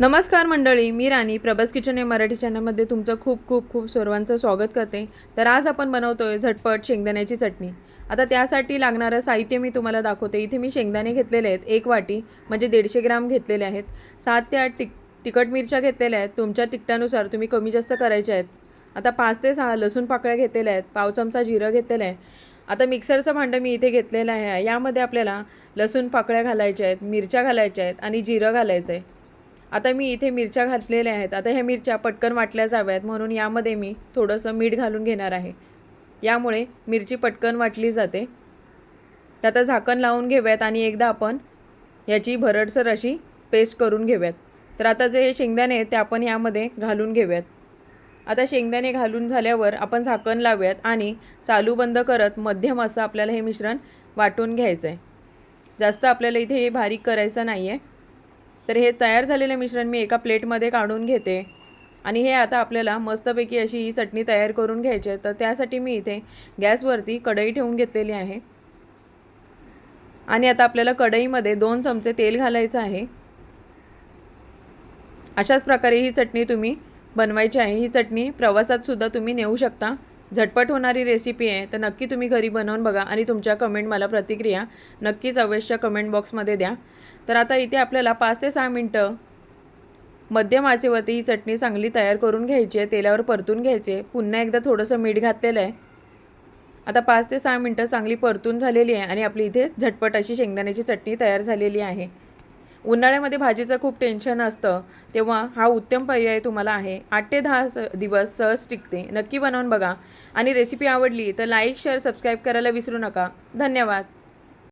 नमस्कार मंडळी मी राणी. प्रभास किचन या मराठी चॅनलमध्ये तुमचं खूप खूप खूप सर्वांचं स्वागत करते. तर आज आपण बनवतो आहे झटपट शेंगदाण्याची चटणी. आता त्यासाठी लागणारं साहित्य मी तुम्हाला दाखवते. इथे मी शेंगदाणे घेतलेले आहेत एक वाटी म्हणजे दीडशे ग्राम घेतलेले आहेत. सात ते आठ तिक तिखट मिरच्या घेतलेल्या आहेत. तुमच्या तिखटानुसार तुम्ही कमी जास्त करायच्या आहेत. आता पाच ते सहा लसूण पाकळ्या घेतलेल्या आहेत. पाव चमचा जिरं घेतलेलं आहे. आता मिक्सरचं भांडं मी इथे घेतलेलं आहे. यामध्ये आपल्याला लसूण पाकळ्या घालायच्या आहेत मिरच्या घालायच्या आहेत आणि जिरं घालायचं आहे. आता मी इथे मिरच्या घातलेल्या आहेत. आता ह्या मिरच्या पटकन वाटल्या जाव्यात. म्हणून यामध्ये मी थोडंसं मीठ घालून घेणार आहे. यामुळे मिरची पटकन वाटली जाते. आता झाकण लावून घेऊयात आणि एकदा आपण याची भरडसर अशी पेस्ट करून घेऊयात. तर आता जे हे शेंगदाणे आहेत ते आपण यामध्ये घालून घेऊयात. आता शेंगदाणे घालून झाल्यावर आपण झाकण लावूयात आणि चालू बंद करत मध्यम असं आपल्याला हे मिश्रण वाटून घ्यायचं आहे जास्त आपल्याला इथे हे बारीक करायचं नाही आहे तर हे तयार झालेलं मिश्रण मी एका प्लेटमध्ये काढून घेते. आणि हे आता आपल्याला मस्तपैकी अशी ही चटणी तयार करून घ्यायची आहे. तर त्यासाठी मी इथे गॅसवरती कढई ठेवून घेतलेली आहे. आणि आता आपल्याला कढईमध्ये दोन चमचे तेल घालायचं आहे. अशाच प्रकारे ही चटणी तुम्ही बनवायची आहे. ही चटणी प्रवासात सुद्धा तुम्ही नेऊ शकता. झटपट होणारी रेसिपी आहे तर नक्की तुम्ही घरी बनवून बघा आणि तुमच्या कमेंट मला प्रतिक्रिया नक्कीच अवश्य कमेंट बॉक्समध्ये द्या. तर आता इथे आपल्याला पाच ते सहा मिनटं मध्यम आचेवरती ही चटणी चांगली तयार करून घ्यायची आहे तेलावर परतून घ्यायची आहे. पुन्हा एकदा थोडंसं मीठ घातलेलं आहे. आता पाच ते सहा मिनटं चांगली परतून झालेली आहे आणि आपली इथे झटपट अशी शेंगदाण्याची चटणी तयार झालेली आहे. उन्हाळ्यामध्ये भाजीचं खूप टेन्शन असतं. तेव्हा हा उत्तम पर्याय तुम्हाला आहे. आठ ते दहा स दिवस सहज टिकते. नक्की बनवून बघा. आणि रेसिपी आवडली तर लाईक शेअर सबस्क्राईब करायला विसरू नका. धन्यवाद.